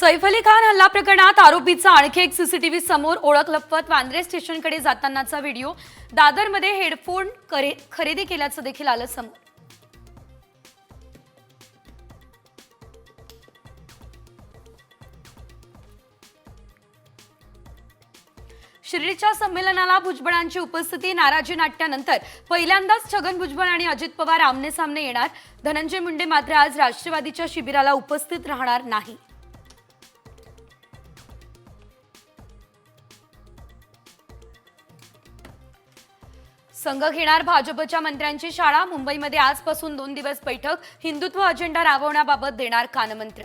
सैफ अली खान हल्ला प्रकरणात आरोपीचा आणखी एक सीसीटीव्ही समोर ओळख लपवत वांद्रे स्टेशनकडे जातानाचा व्हिडिओ. दादरमध्ये हेडफोन करे- खरेदी केल्याचं देखील आलं समोर. शिर्डीच्या संमेलनाला भुजबळांची उपस्थिती नाराजी नाट्यानंतर पहिल्यांदाच छगन भुजबळ आणि अजित पवार आमने सामने येणार. धनंजय मुंडे मात्र आज राष्ट्रवादीच्या शिबिराला उपस्थित राहणार नाही. संघ घेणार भाजपच्या मंत्र्यांची शाळा. मुंबईमध्ये आजपासून दोन दिवस बैठक. हिंदुत्व अजेंडा राबवण्याबाबत देणार कानमंत्र.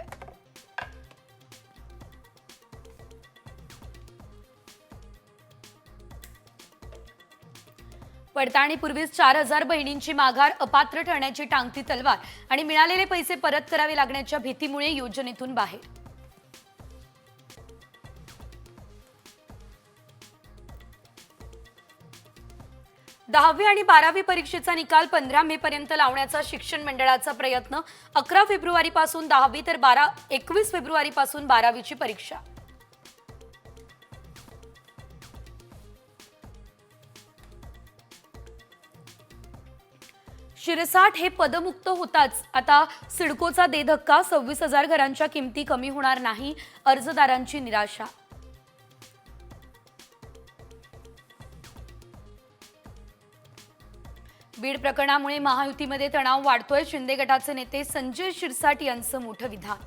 पडताळणीपूर्वीच चार हजार बहिणींची माघार अपात्र ठरण्याची टांगती तलवार आणि मिळालेले पैसे परत करावे लागण्याच्या भीतीमुळे योजनेतून बाहेर. दहावी आणि बारावी परीक्षेचा निकाल पंधरा मे पर्यंत लावण्याचा शिक्षण मंडळाचा प्रयत्न. अकरा फेब्रुवारी पासून दहावी तर बारा एकवीस फेब्रुवारी पासून बारावीची परीक्षा. शिरसाट हे पदमुक्त होताच. आता सिडकोचा दे धक्का सव्वीस हजार घरांच्या किमती कमी होणार नाही अर्जदारांची निराशा. बीड प्रकरणामुळे महायुतीमध्ये तणाव वाढतोय. शिंदे गटाचे नेते संजय शिरसाट यांचं मोठं विधान.